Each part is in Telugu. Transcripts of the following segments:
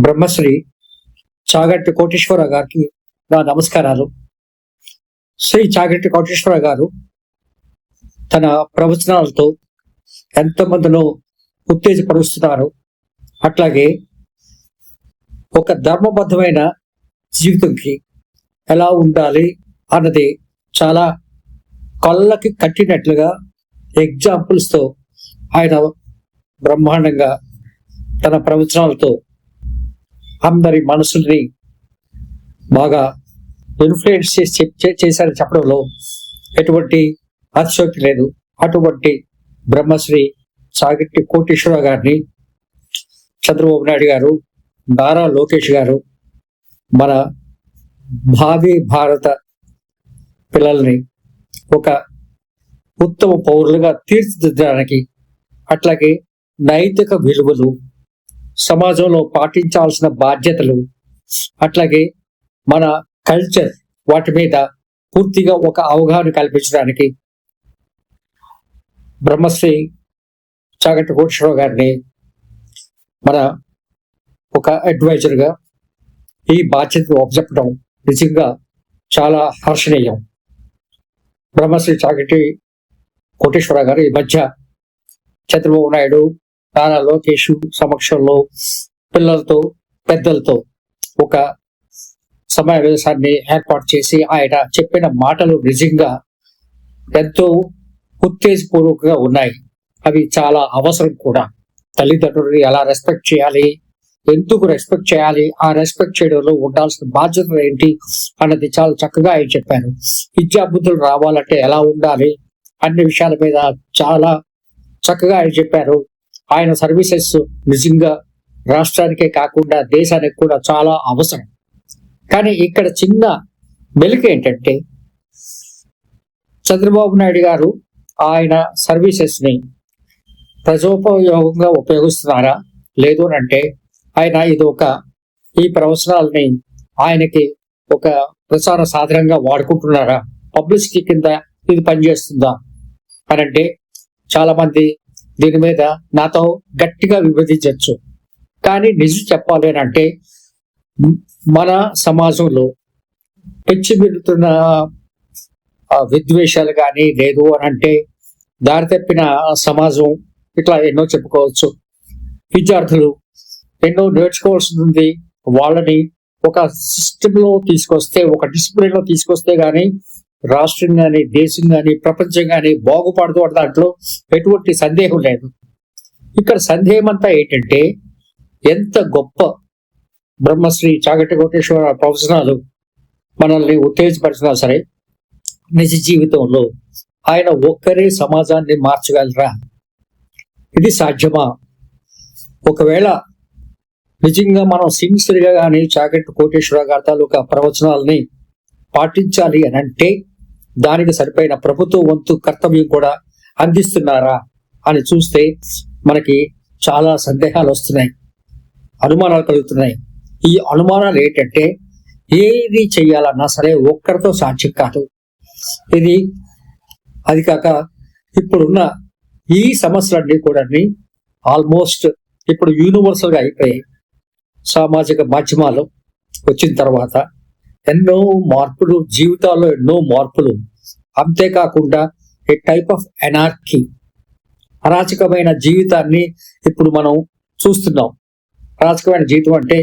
బ్రహ్మశ్రీ చాగట్టి కోటేశ్వర గారికి నా నమస్కారాలు. శ్రీ చాగట్టి కోటేశ్వర గారు తన ప్రవచనాలతో ఎంతమందినో ఉత్తేజపరుస్తున్నారు. అట్లాగే ఒక ధర్మబద్ధమైన జీవితంకి ఎలా ఉండాలి అన్నది చాలా కళ్ళకి కట్టినట్లుగా ఎగ్జాంపుల్స్తో ఆయన బ్రహ్మాండంగా తన ప్రవచనాలతో అందరి మనసుల్ని బాగా ఇన్ఫ్లుయెన్స్ చేసి చెప్- చే- చేశారని చెప్పడంలో ఎటువంటి అతిశోక్తి లేదు. అటువంటి బ్రహ్మశ్రీ సాగిట్టి కోటేశ్వర గారిని చంద్రబాబు నాయుడు గారు నారా లోకేష్ గారు మన భావి భారత పిల్లల్ని ఒక ఉత్తమ పౌరులుగా తీర్చిదిద్దడానికి అట్లాగే నైతిక విలువలు సమాజంలో పాటించాల్సిన బాధ్యతలు అట్లాగే మన కల్చర్ వాటి మీద పూర్తిగా ఒక అవగాహన కల్పించడానికి బ్రహ్మశ్రీ చాగంటి కోటేశ్వరరావు గారిని మన ఒక అడ్వైజర్గా ఈ బాధ్యతను ఒప్పచెప్పడం నిజంగా చాలా హర్షణీయం. బ్రహ్మశ్రీ చాగంటి కోటేశ్వరరావు గారు ఈ మధ్య చంద్రబాబు నాయుడు నారా లోకేష్ సమక్షంలో పిల్లలతో పెద్దలతో ఒక సమావేశాన్ని ఏర్పాటు చేసి ఆయన చెప్పిన మాటలు నిజంగా ఎంతో ఉత్తేజపూర్వకంగా ఉన్నాయి. అవి చాలా అవసరం కూడా. తల్లిదండ్రులని ఎలా రెస్పెక్ట్ చేయాలి? ఎందుకు రెస్పెక్ట్ చేయాలి? ఆ రెస్పెక్ట్ చేయడంలో ఉండాల్సిన బాధ్యతలు ఏంటి? అన్నది చాలా చక్కగా ఆయన చెప్పారు. విద్యాబుద్ధులు రావాలంటే ఎలా ఉండాలి? అన్ని విషయాల మీద చాలా చక్కగా ఆయన చెప్పారు. ఆయన సర్వీసెస్ నిజంగా రాష్ట్రానికే కాకుండా దేశానికి కూడా చాలా అవసరం. కానీ ఇక్కడ చిన్న మెలిక ఏంటంటే చంద్రబాబు నాయుడు గారు ఆయన సర్వీసెస్ని ప్రజోపయోగంగా ఉపయోగిస్తున్నారా? లేదు అని అంటే ఆయన ఇది ఒక ఈ ప్రవచనాలని ఆయనకి ఒక ప్రచార సాధనంగా వాడుకుంటున్నారా? పబ్లిసిటీ కింద ఇది పనిచేస్తుందా? అని అంటే దీని మీద నాతో గట్టిగా విభజించవచ్చు కానీ నిజం చెప్పాలి అని అంటే మన సమాజంలో పెచ్చిమిరుతున్న విద్వేషాలు కానీ లేదు అని అంటే దారి తప్పిన సమాజం ఇట్లా ఎన్నో చెప్పుకోవచ్చు. విద్యార్థులు ఎన్నో నేర్చుకోవాల్సి ఉంది వాళ్ళని ఒక సిస్టంలో తీసుకొస్తే ఒక డిసిప్లిన్లో తీసుకొస్తే కానీ రాష్ట్రం కానీ దేశం కానీ ప్రపంచం కానీ బాగుపడుతూ దాంట్లో ఎటువంటి సందేహం లేదు. ఇక్కడ సందేహం అంతా ఏంటంటే ఎంత గొప్ప బ్రహ్మశ్రీ చాగట్ట కోటేశ్వర ప్రవచనాలు మనల్ని ఉత్తేజపరిచినా సరే నిజ జీవితంలో ఆయన ఒక్కరే సమాజాన్ని మార్చగలరా? ఇది సాధ్యమా? ఒకవేళ నిజంగా మనం సిన్సియర్గా కానీ చాగట్టు కోటేశ్వర గారి తాలూకా ప్రవచనాలని పాటించాలి అని అంటే దానికి సరిపోయిన ప్రభుత్వ వంతు కర్తవ్యం కూడా అందిస్తున్నారా అని చూస్తే మనకి చాలా సందేహాలు వస్తున్నాయి అనుమానాలు కలుగుతున్నాయి. ఈ అనుమానాలు ఏంటంటే ఏది చేయాలన్నా సరే ఒక్కరితో సాధ్యం కాదు. ఇది అది కాక ఇప్పుడున్న ఈ సమస్యలన్నీ కూడా ఆల్మోస్ట్ ఇప్పుడు యూనివర్సల్గా అయిపోయాయి. సామాజిక మాధ్యమాలు వచ్చిన తర్వాత ఎన్నో మార్పులు జీవితాల్లో ఎన్నో మార్పులు. అంతేకాకుండా ఏ టైప్ ఆఫ్ ఎనార్కీ అరాచకమైన జీవితాన్ని ఇప్పుడు మనం చూస్తున్నాం. అరాచకమైన జీవితం అంటే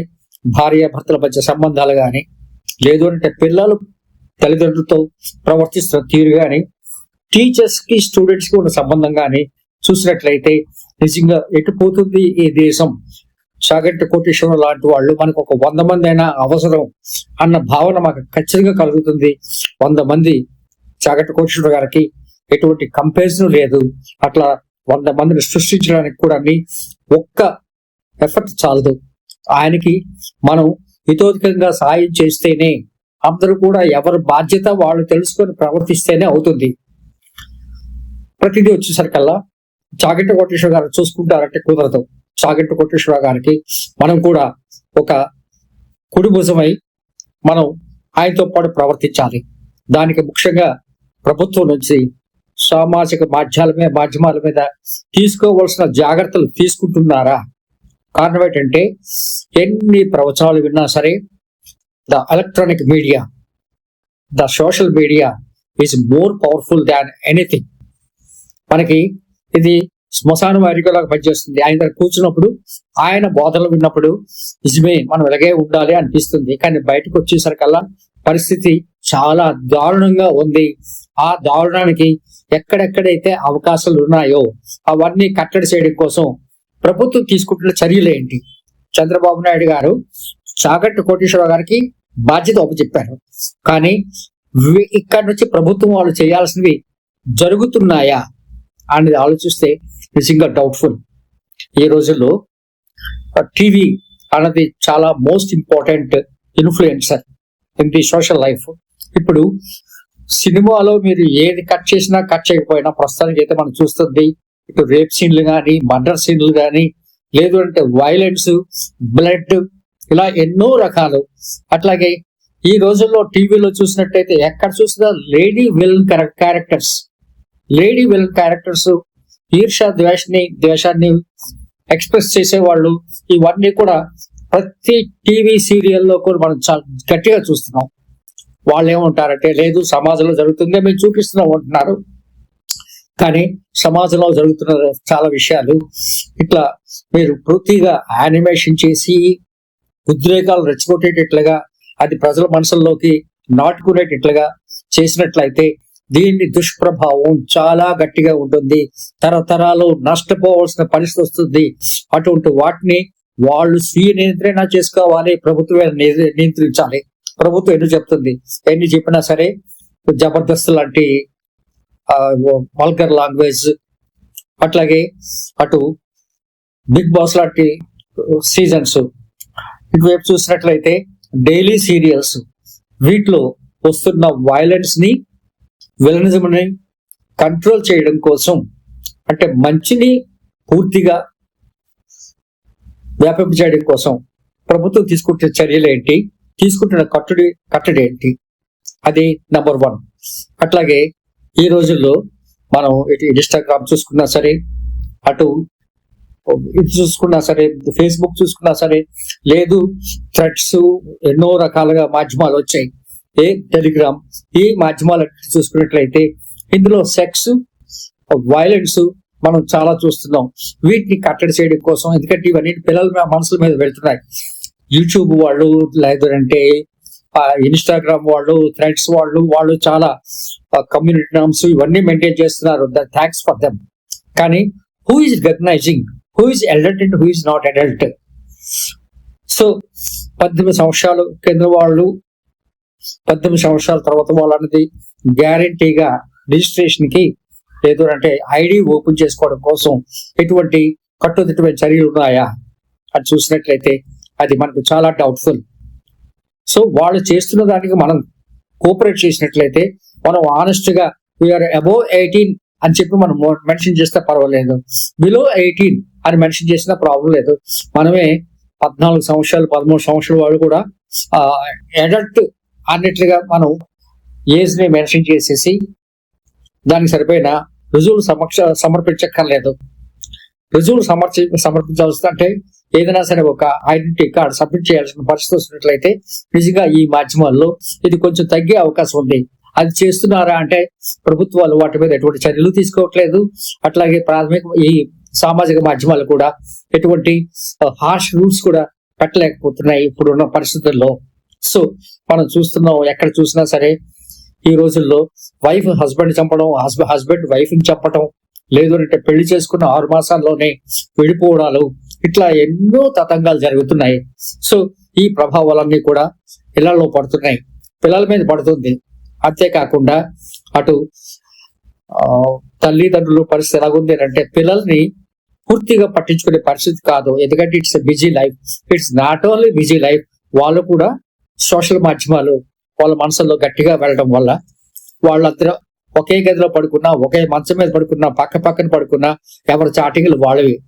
భార్య భర్తల మధ్య సంబంధాలు కానీ లేదు అంటే పిల్లలు తల్లిదండ్రులతో ప్రవర్తిస్తున్న తీరు కానీ టీచర్స్కి స్టూడెంట్స్కి ఉన్న సంబంధం కానీ చూసినట్లయితే నిజంగా ఎటు పోతుంది ఈ దేశం? సాగంటి కోటేశ్వరం లాంటి వాళ్ళు మనకు ఒక వంద మంది అయినా అవసరం అన్న భావన మాకు ఖచ్చితంగా కలుగుతుంది. వంద మంది చాగంటి కోటేశ్వర గారికి ఎటువంటి కంపారిజన్ లేదు. అట్లా వంద మందిని సృష్టించడానికి కూడా ఒక్క ఎఫర్ట్ చాలదు. ఆయనకి మనం హితోధికంగా సాయం చేస్తేనే అందరూ కూడా ఎవరి బాధ్యత వాళ్ళు తెలుసుకొని ప్రవర్తిస్తేనే అవుతుంది. ప్రతిదీ వచ్చేసరికల్లా చాగంటి కోటేశ్వర గారు చూసుకుంటారంటే కుదరదు. చాగంటి కోటేశ్వర గారికి మనం కూడా ఒక కుడి భుజమై మనం ఆయనతో పాటు ప్రవర్తించాలి. దానికి ముఖ్యంగా ప్రభుత్వం నుంచి సామాజిక మాధ్యాల మీద మాధ్యమాల మీద తీసుకోవాల్సిన జాగ్రత్తలు తీసుకుంటున్నారా? కారణం ఏంటంటే ఎన్ని ప్రవచనాలు విన్నా సరే the electronic media the social media is more powerful than anything. మనకి ఇది శ్మశాన వారికలాగా పనిచేస్తుంది. ఆయన దగ్గర కూర్చున్నప్పుడు ఆయన బోధనలు విన్నప్పుడు నిజమే మనం ఇలాగే ఉండాలి అనిపిస్తుంది. కానీ బయటకు వచ్చేసరికల్లా పరిస్థితి చాలా దారుణంగా ఉంది. ఆ దారుణానికి ఎక్కడెక్కడైతే అవకాశాలు ఉన్నాయో అవన్నీ కట్టడి చేయడం కోసం ప్రభుత్వం తీసుకుంటున్న చర్యలు ఏంటి? చంద్రబాబు నాయుడు గారు చాగట్టు కోటేశ్వరరావు గారికి బాధ్యత ఒప్పచెప్పారు కానీ వి- ఇక్కడ నుంచి ప్రభుత్వం వాళ్ళు చేయాల్సినవి జరుగుతున్నాయా? అనేది ఆలోచిస్తే నిజంగా డౌట్ఫుల్ ఈ రోజుల్లో టీవీ అన్నది చాలా most important influencer in the social life ఇప్పుడు సినిమాలో మీరు ఏది కట్ చేసినా కట్ చేయకపోయినా ప్రస్తుతానికి అయితే మనం చూస్తుంది ఇటు రేప్ సీన్లు కానీ మర్డర్ సీన్లు కానీ లేదు అంటే వైలెన్స్ బ్లడ్ ఇలా ఎన్నో రకాలు. అట్లాగే ఈ రోజుల్లో టీవీలో చూసినట్టయితే ఎక్కడ చూసినా lady villain characters lady villain characters ఈర్ష ద్వేషని ద్వేషాన్ని ఎక్స్ప్రెస్ చేసేవాళ్ళు. ఇవన్నీ కూడా ప్రతి టీవీ సీరియల్లో కూడా మనం చాలా గట్టిగా చూస్తున్నాం. వాళ్ళు ఏమంటారంటే లేదు సమాజంలో జరుగుతుందే మేము చూపిస్తున్నాం అంటున్నారు. కానీ సమాజంలో జరుగుతున్న చాలా విషయాలు ఇట్లా మీరు పూర్తిగా యానిమేషన్ చేసి ఉద్రేకాలు రెచ్చగొట్టేటట్లుగా అది ప్రజల మనసుల్లోకి నాటుకునేటట్లుగా చేసినట్లయితే దీని దుష్ప్రభావం చాలా గట్టిగా ఉంటుంది. తరతరాలు నష్టపోవాల్సిన పరిస్థితి వస్తుంది. అటువంటి వాటిని వాళ్ళు స్వీయ నియంత్రణ చేసుకోవాలి. ప్రభుత్వమే నియంత్రించాలి. ప్రభుత్వం ఎన్ని చెప్తుంది? ఎన్ని చెప్పినా సరే జబర్దస్త్ లాంటి వల్గర్ లాంగ్వేజ్ అట్లాగే అటు బిగ్ బాస్ లాంటి సీజన్స్. ఇటువైపు చూసినట్లయితే డైలీ సీరియల్స్. వీటిలో వస్తున్న వైలెన్స్ని విలనిజంని కంట్రోల్ చేయడం కోసం అంటే మంచిని పూర్తిగా వ్యాపింపచేయడం కోసం ప్రభుత్వం తీసుకుంటున్న చర్యలు ఏంటి? తీసుకుంటున్న కట్టుడి కట్టడి ఏంటి? అది నంబర్ వన్ అట్లాగే ఈ రోజుల్లో మనం ఇటు ఇన్స్టాగ్రామ్ చూసుకున్నా సరే అటు ఇది చూసుకున్నా సరే ఫేస్బుక్ చూసుకున్నా సరే లేదు థ్రెడ్స్ ఎన్నో రకాలుగా మాధ్యమాలు వచ్చాయి. ఏ టెలిగ్రామ్ ఈ మాధ్యమాలు చూసుకున్నట్లయితే ఇందులో సెక్స్ వైలెన్స్ మనం చాలా చూస్తున్నాం. వీటిని కట్టడి చేయడం కోసం ఎందుకంటే ఇవన్నీ పిల్లల మీద- మనసుల మీద వెళ్తున్నాయి యూట్యూబ్ వాళ్ళు లేదంటే ఇన్స్టాగ్రామ్ వాళ్ళు థ్రెడ్స్ వాళ్ళు వాళ్ళు చాలా కమ్యూనిటీ నామ్స్ ఇవన్నీ మెయింటైన్ చేస్తున్నారు. Thanks for them. కానీ who is recognizing who is adult and who is not adult so పద్దెనిమిది సంవత్సరాలు కింద వాళ్ళు పద్దెనిమిది సంవత్సరాల తర్వాత వాళ్ళన్నది అనేది గ్యారంటీగా రిజిస్ట్రేషన్కి లేదు అంటే ఐడి ఓపెన్ చేసుకోవడం కోసం ఎటువంటి కట్టుదిట్టమైన చర్యలు ఉన్నాయా? అది చూసినట్లయితే అది మనకు చాలా డౌట్ఫుల్ సో వాళ్ళు చేస్తున్న దానికి మనం కోఆపరేట్ చేసినట్లయితే మనం ఆనెస్ట్గా వీఆర్ అబోవ్ ఎయిటీన్ అని చెప్పి మనం మెన్షన్ చేస్తే పర్వాలేదు. బిలో ఎయిటీన్ అని మెన్షన్ చేసినా ప్రాబ్లం లేదు. మనమే పద్నాలుగు సంవత్సరాలు పదమూడు సంవత్సరాల వాళ్ళు కూడా అడల్ట్ అన్నట్లుగా మనం ఏజ్ని మెన్షన్ చేసేసి దానికి సరిపోయిన రుజువులు సమక్ష సమర్పించక్కర్లేదు. రుజువులు సమర్చి సమర్పించాల్సి అంటే ఏదైనా సరే ఒక ఐడెంటిటీ కార్డ్ సబ్మిట్ చేయాల్సిన పరిస్థితి వస్తున్నట్లయితే నిజంగా ఈ మాధ్యమాల్లో ఇది కొంచెం తగ్గే అవకాశం ఉంది. అది చేస్తున్నారా అంటే ప్రభుత్వాలు వాటి మీద ఎటువంటి చర్యలు తీసుకోవట్లేదు. అట్లాగే ప్రాథమిక ఈ సామాజిక మాధ్యమాలు కూడా ఎటువంటి హార్ష్ రూల్స్ కూడా పెట్టలేకపోతున్నాయి ఇప్పుడున్న పరిస్థితుల్లో. సో మనం చూస్తున్నాం ఎక్కడ చూసినా సరే ఈ రోజుల్లో వైఫ్ హస్బెండ్ చంపడం హస్బెండ్ హస్బెండ్ వైఫ్ చంపడం లేదు అంటే పెళ్ళి చేసుకున్న ఆరు మాసాల్లోనే విడిపోవడాలు ఇట్లా ఎన్నో తతంగాలు జరుగుతున్నాయి. సో ఈ ప్రభావాలన్నీ కూడా పిల్లల్లో పడుతున్నాయి. పిల్లల మీద పడుతుంది. అంతేకాకుండా అటు తల్లిదండ్రులు పరిస్థితి ఎలాగుంది అంటే పిల్లల్ని పూర్తిగా పట్టించుకునే పరిస్థితి కాదు. ఎందుకంటే it's busy life it's not only busy life వాళ్ళు కూడా సోషల్ మాధ్యమాలు వాళ్ళ మనసుల్లో గట్టిగా వెళ్ళడం వల్ల వాళ్ళందరూ ఒకే గదిలో పడుకున్నా ఒకే మంచం మీద పడుకున్నా పక్క పక్కన పడుకున్నా ఎవరి చాటింగ్లు వాళ్ళవి.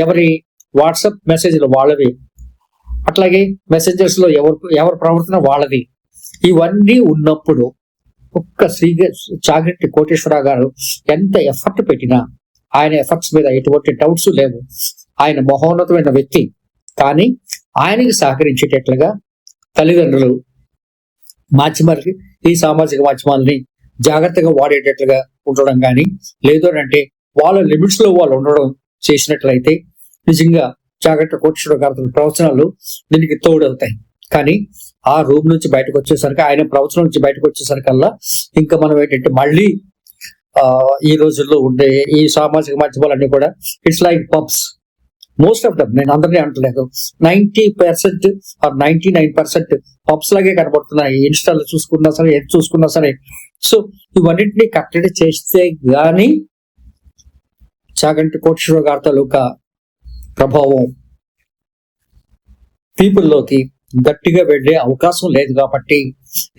ఎవరి వాట్సాప్ మెసేజ్లు వాళ్ళవి. అట్లాగే మెసేంజర్స్లో ఎవరు ఎవరి ప్రవర్తన వాళ్ళది. ఇవన్నీ ఉన్నప్పుడు ఒక్క శ్రీ చాగంటి కోటేశ్వరరావు గారు ఎంత ఎఫర్ట్ పెట్టినా ఆయన ఎఫర్ట్స్ మీద ఎటువంటి డౌట్స్ లేవు. ఆయన మహోన్నతమైన వ్యక్తి. కానీ ఆయనకి సహకరించేటట్లుగా తల్లిదండ్రులు మాధ్యమాలకి ఈ సామాజిక మాధ్యమాలని జాగ్రత్తగా వాడేటట్లుగా ఉండడం కానీ లేదు అని అంటే వాళ్ళ లిమిట్స్లో వాళ్ళు ఉండడం చేసినట్లయితే నిజంగా జాగ్రత్త కూర్చోడం ప్రవచనాలు దీనికి తోడవుతాయి. కానీ ఆ రూమ్ నుంచి బయటకు వచ్చేసరికి ఆయన ప్రవచనం నుంచి బయటకు వచ్చేసరికల్లా ఇంకా మనం ఏంటంటే మళ్ళీ ఈ రోజుల్లో ఉండే ఈ సామాజిక మాధ్యమాలన్నీ కూడా it's like pubs most of them నేను అందరినీ అంటలేదు. Ninety percent or ninety nine percent pubs లాగే కనబడుతున్నాయి. ఇన్స్టాల్లో చూసుకున్నా సరే ఏది చూసుకున్నా సరే. సో ఇవన్నింటినీ కట్టడి చేస్తే గాని చాగంటి కోటేశ్వర గారి తాలూకా ప్రభావం పీపుల్లోకి గట్టిగా వెళ్ళే అవకాశం లేదు కాబట్టి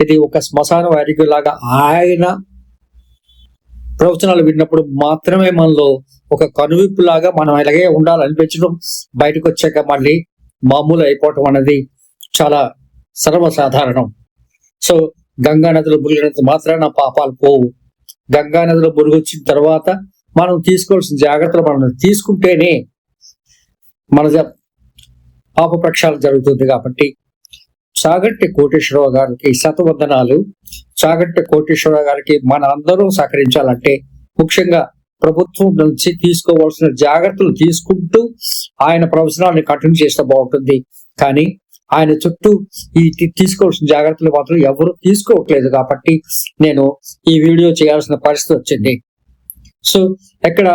ఇది ఒక శ్మశాన వారికి లాగా ఆయన ప్రవచనాలు విన్నప్పుడు మాత్రమే మనలో ఒక కనువిప్పు లాగా మనం ఇలాగే ఉండాలనిపించడం బయటకు వచ్చాక మళ్ళీ మామూలు అయిపోవటం అనేది చాలా సర్వసాధారణం. సో గంగా నదిలో మురిగినంత మాత్రాన పాపాలు పోవు. గంగా నదిలో మురిగొచ్చిన తర్వాత మనం తీసుకోవాల్సిన జాగ్రత్తలు మనం తీసుకుంటేనే మన జ- పాప ప్రక్షాళన జరుగుతుంది కాబట్టి చాగట్టి కోటేశ్వరరావు గారికి శతవందనాలు. చాగట్టి కోటేశ్వరరావు గారికి మన అందరం సహకరించాలంటే ముఖ్యంగా ప్రభుత్వం నుంచి తీసుకోవాల్సిన జాగ్రత్తలు తీసుకుంటూ ఆయన ప్రవచనాన్ని కంటిన్యూ చేస్తే బాగుంటుంది. కానీ ఆయన చుట్టూ ఈ తీసుకోవాల్సిన జాగ్రత్తలు మాత్రం ఎవరు తీసుకోవట్లేదు కాబట్టి నేను ఈ వీడియో చేయాల్సిన పరిస్థితి వచ్చింది. సో ఎక్కడ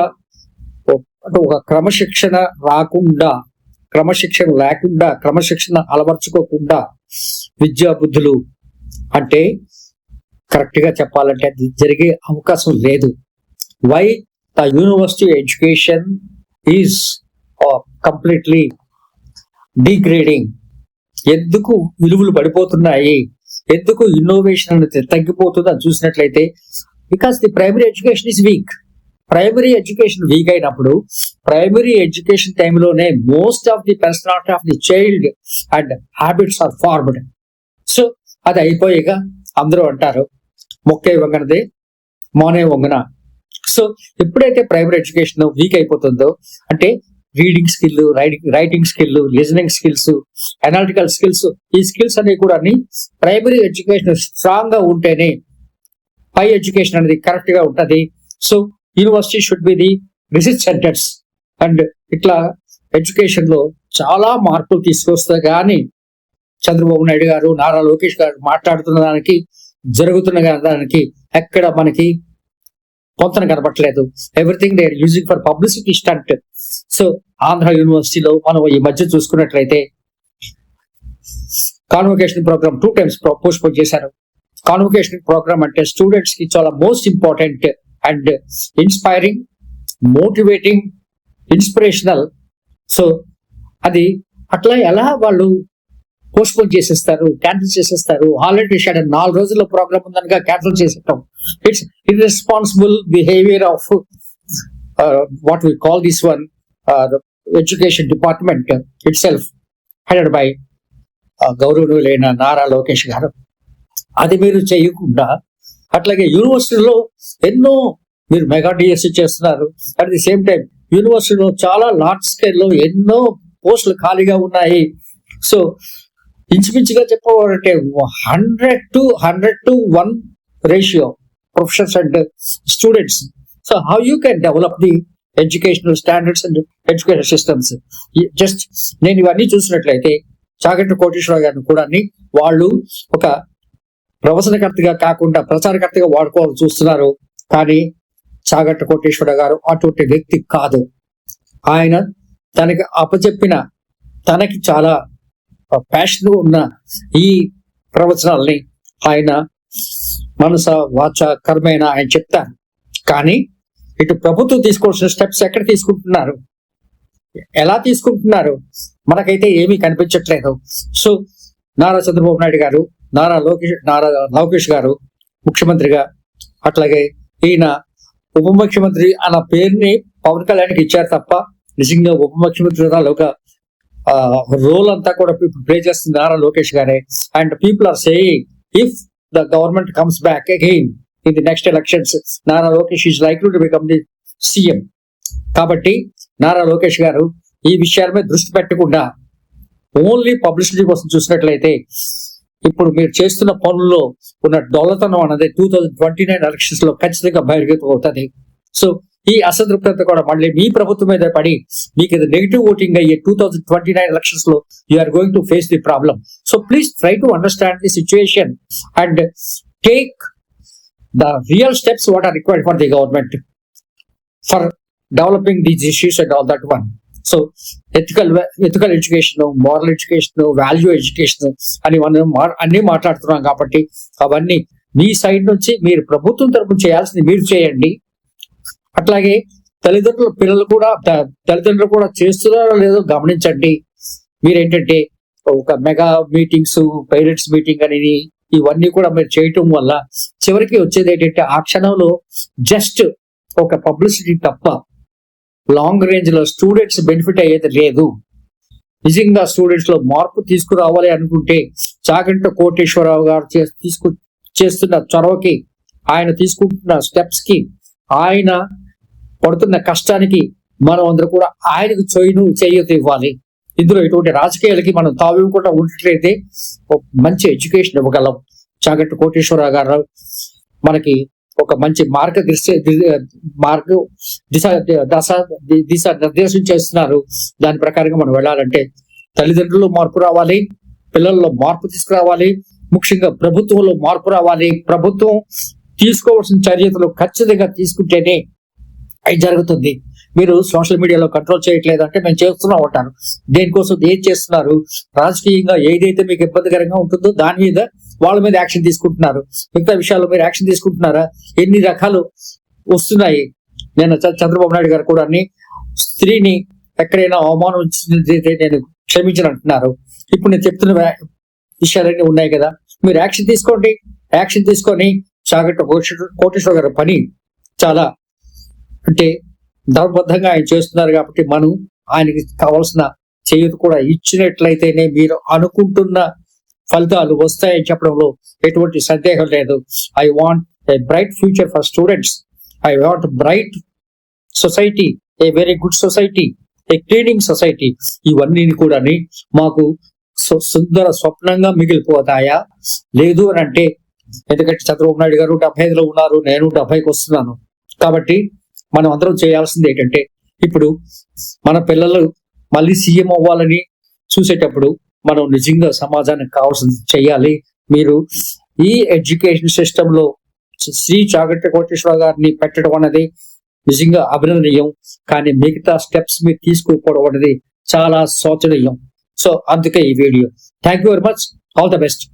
ఒక క్రమశిక్షణ రాకుండా క్రమశిక్షణ లేకుండా క్రమశిక్షణ అలవర్చుకోకుండా విద్యా బుద్ధులు అంటే కరెక్ట్గా చెప్పాలంటే అది జరిగే అవకాశం లేదు. Why the university education is completely degrading ఎందుకు విలువలు పడిపోతున్నాయి? ఎందుకు ఇన్నోవేషన్ అనేది తగ్గిపోతుంది అని చూసినట్లయితే because the primary education is weak primary education weak అయినప్పుడు ప్రైమరీ ఎడ్యుకేషన్ టైంలోనే most of the personality of the child and habits are formed so అది అయిపోయాక అందరూ అంటారు మొక్కే వంగనదే మోనే వంగన. సో ఎప్పుడైతే ప్రైమరీ ఎడ్యుకేషన్ వీక్ అయిపోతుందో అంటే reading skill writing writing skill listening skills analytical skills ఈ స్కిల్స్ అనేవి కూడా ప్రైమరీ ఎడ్యుకేషన్ స్ట్రాంగ్గా ఉంటేనే పై ఎడ్యుకేషన్ అనేది కరెక్ట్గా ఉంటుంది. So university should be the research centres. And ఇట్లా ఎడ్యుకేషన్లో చాలా మార్పులు తీసుకొస్తే కానీ చంద్రబాబు నాయుడు గారు నారా లోకేష్ గారు మాట్లాడుతున్న దానికి జరుగుతున్న దానికి ఎక్కడ మనకి పొంతన కనపట్లేదు everything they are using for publicity stunt so Andhra యూనివర్సిటీలో మనం ఈ మధ్య చూసుకున్నట్లయితే convocation programme two times postpone చేశారు. కాన్వకేషన్ ప్రోగ్రామ్ అంటే స్టూడెంట్స్కి చాలా most important and inspiring motivating inspirational so అది అట్లా ఎలా వాళ్ళు పోస్ట్పోన్ చేసేస్తారు క్యాన్సిల్ చేసేస్తారు. ఆల్రెడీ షెడ్ నాలుగు రోజుల ప్రోగ్రామ్ ఉందనగా cancel చేసేటం it's irresponsible behaviour of what we call this one education department itself headed by గౌరవనీయులైన నారా లోకేష్ గారు. అది మీరు చేయకుండా అట్లాగే యూనివర్సిటీలో ఎన్నో మీరు మెగా డిఎస్సి చేస్తున్నారు. అట్ ది సేమ్ టైం యూనివర్సిటీలో చాలా లార్జ్ స్కేల్లో ఎన్నో పోస్టులు ఖాళీగా ఉన్నాయి. సో ఇంచుమించుగా చెప్పాలంటే hundred to hundred to one ratio professions and students. So how you can develop the educational standards and education systems. Just నేను ఇవన్నీ చూసినట్లయితే చాగంటి కోటేశ్వర గారిని కూడా వాళ్ళు ఒక ప్రవచనకర్తగా కాకుండా ప్రచారకర్తగా వాడుకోవాలని చూస్తున్నారు. కానీ చాగంటి కోటేశ్వర గారు అటువంటి వ్యక్తి కాదు. ఆయన తనకి అప్పచెప్పిన తనకి చాలా ప్యాషన్ ఉన్న ఈ ప్రవచనాల్ని ఆయన మనస వాచ కర్మైన ఆయన చెప్తారు. కానీ ఇటు ప్రభుత్వం తీసుకోవాల్సిన స్టెప్స్ ఎక్కడ తీసుకుంటున్నారు? ఎలా తీసుకుంటున్నారు? మనకైతే ఏమీ కనిపించట్లేదు. సో నారా చంద్రబాబు నాయుడు గారు నారా లోకేష్ నారా లోకేష్ గారు ముఖ్యమంత్రిగా అట్లాగే ఈయన ఉప ముఖ్యమంత్రి అన్న పేరుని పవన్ కళ్యాణ్కి ఇచ్చారు తప్ప నిజంగా ఉప ముఖ్యమంత్రి ఒక రోల్ అంతా కూడా ప్లే చేస్తుంది నారా లోకేష్ గారే. And people are saying if the government comes back again in the next elections Nara Lokesh is like to become the CM కాబట్టి నారా లోకేష్ గారు ఈ విషయాల మీద దృష్టి పెట్టకుండా ఓన్లీ పబ్లిసిటీ కోసం చూసినట్లయితే ఇప్పుడు మీరు చేస్తున్న పనుల్లో ఉన్న డొల్లతనం అనేది టూ థౌజండ్ ట్వంటీ నైన్ ఎలక్షన్స్లో ఖచ్చితంగా బహిర్గతం అవుతుంది. సో ఈ అసంతృప్తత కూడా మళ్ళీ మీ ప్రభుత్వం మీద పడి మీకు ఇది నెగిటివ్ ఓటింగ్ అయ్యే టూ థౌసండ్ ట్వంటీ నైన్ ఎలక్షన్స్లో are going to face the problem so please try to understand the situation and take the real steps what are required for the government for developing these issues and all that one so ethical ethical education moral education value education అని మనం మా- అన్ని మాట్లాడుతున్నాం కాబట్టి అవన్నీ మీ సైడ్ నుంచి మీరు ప్రభుత్వం తరపున చేయాల్సింది మీరు చేయండి. అట్లాగే తల్లిదండ్రుల పిల్లలు కూడా తల్లిదండ్రులు కూడా చేస్తున్నారో లేదో గమనించండి. మీరేంటంటే ఒక మెగా మీటింగ్స్ పేరెంట్స్ మీటింగ్ అనేది ఇవన్నీ కూడా మీరు చేయటం వల్ల చివరికి వచ్చేది ఏంటంటే ఆ క్షణంలో జస్ట్ ఒక పబ్లిసిటీ తప్ప లాంగ్ రేంజ్లో స్టూడెంట్స్ బెనిఫిట్ అయ్యేది లేదు. నిజంగా స్టూడెంట్స్లో మార్పు తీసుకురావాలి అనుకుంటే చాగంట కోటేశ్వరరావు గారు చే- తీసుకు చేస్తున్న చొరవకి ఆయన తీసుకుంటున్న స్టెప్స్కి ఆయన పడుతున్న కష్టానికి మనం అందరూ కూడా ఆయనకు చొయ్యను చేయత ఇవ్వాలి. ఇందులో ఇటువంటి రాజకీయాలకి మనం తావివ్వకుండా ఉన్నట్లయితే మంచి ఎడ్యుకేషన్ ఇవ్వగలం. చాగట్టు కోటేశ్వరరావు గారు మనకి ఒక మంచి మార్గ మార్గ దిశ దశ దిశ నిర్దేశం చేస్తున్నారు. దాని ప్రకారంగా మనం వెళ్ళాలంటే తల్లిదండ్రులు మార్పు రావాలి పిల్లల్లో మార్పు తీసుకురావాలి ముఖ్యంగా ప్రభుత్వంలో మార్పు రావాలి. ప్రభుత్వం తీసుకోవాల్సిన చర్యలు ఖచ్చితంగా తీసుకుంటేనే అది జరుగుతుంది. మీరు సోషల్ మీడియాలో కంట్రోల్ చేయట్లేదు అంటే మేము చేస్తున్నాం ఉంటాను దేనికోసం ఏం చేస్తున్నారు? రాజకీయంగా ఏదైతే మీకు ఇబ్బందికరంగా ఉంటుందో దాని మీద వాళ్ళ మీద యాక్షన్ తీసుకుంటున్నారు. మిగతా విషయాల్లో మీరు యాక్షన్ తీసుకుంటున్నారా? ఎన్ని రకాలు వస్తున్నాయి? నేను చ- చంద్రబాబు నాయుడు గారు కూడా స్త్రీని ఎక్కడైనా అవమానం ఇచ్చినట్లయితే నేను క్షమించను అంటున్నారు. ఇప్పుడు నేను చెప్తున్న విషయాలన్నీ ఉన్నాయి కదా. మీరు యాక్షన్ తీసుకోండి. యాక్షన్ తీసుకొని చాగట్ట కోటేశ్వర గారి పని చాలా అంటే ధర్మబద్ధంగా ఆయన చేస్తున్నారు కాబట్టి మనం ఆయనకి కావాల్సిన చేయూత కూడా ఇచ్చినట్లయితేనే మీరు అనుకుంటున్న ఫలితాలు వస్తాయని చెప్పడంలో ఎటువంటి సందేహం లేదు. I want a bright future for students I want bright society a very good society a cleaning society ఇవన్నీ కూడా మాకు సు- సుందర స్వప్నంగా మిగిలిపోతాయా? లేదు అని అంటే ఎందుకంటే చంద్రబాబు నాయుడు గారు డెబ్బై ఐదులో ఉన్నారు నేను డెబ్బైకి వస్తున్నాను. కాబట్టి మనం అందరం చేయాల్సింది ఏంటంటే ఇప్పుడు మన పిల్లలు మళ్ళీ సీఎం అవ్వాలని చూసేటప్పుడు మనం నిజంగా సమాజానికి కావాల్సింది చేయాలి. మీరు ఈ ఎడ్యుకేషన్ సిస్టంలో శ్రీ చాగంట కోటేశ్వర గారిని పెట్టడం అనేది నిజంగా అభినందనీయం. కానీ మిగతా స్టెప్స్ మీరు తీసుకోకపోవడం అనేది చాలా శోచనీయం. సో అందుకే ఈ video. Thank you very much all the best